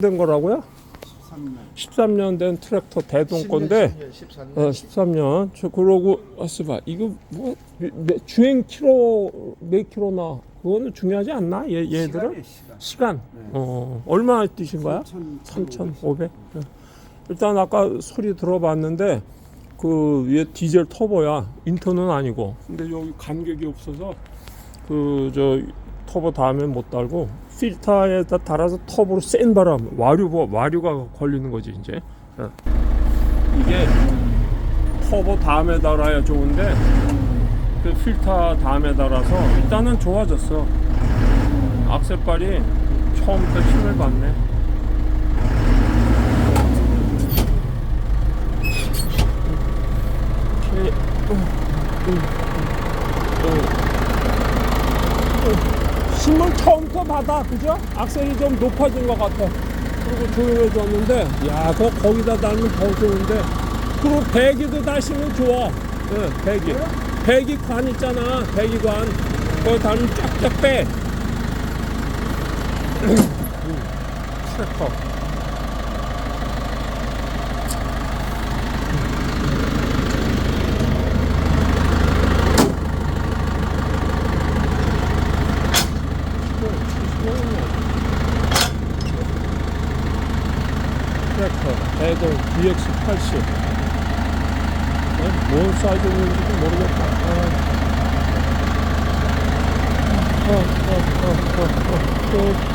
된 거라고요? 13년. 13년 된 트랙터 대동 건데 13년. 어, 13년. 저 그러고 왔어봐. 이거 뭐 주행 킬로 몇 킬로나 그거는 중요하지 않나? 얘 얘들은 시간. 시간. 네. 어 얼마 뛰신 거야? 3,500. 네. 일단 아까 소리 들어봤는데 그 위에 디젤 터보야. 인터는 아니고. 근데 여기 간격이 없어서 그 저 터보 다음에 못 달고 필터에다 달아서 터보로 센 바람 와류 와류가 걸리는 거지 이제. 예. 이게 터보 다음에 달아야 좋은데 그 필터 다음에 달아서 일단은 좋아졌어. 악셀발이 처음부터 힘을 받네. 음, 음, 음, 음. 힘을 처음부터 받아, 그죠? 악셀이 좀 높아진 것 같아. 그리고 조용해졌는데, 야, 그 거기다 달면 더 좋은데. 그리고 배기도 다시면 좋아. 네, 배기. 배기관 있잖아, 배기관. 거기 달면 쫙쫙 빼. 트랙터. 트랙터 대동 DX80 어? 뭔 사이즈인지도 모르겠다 어, 어, 어, 어, 어, 어, 어.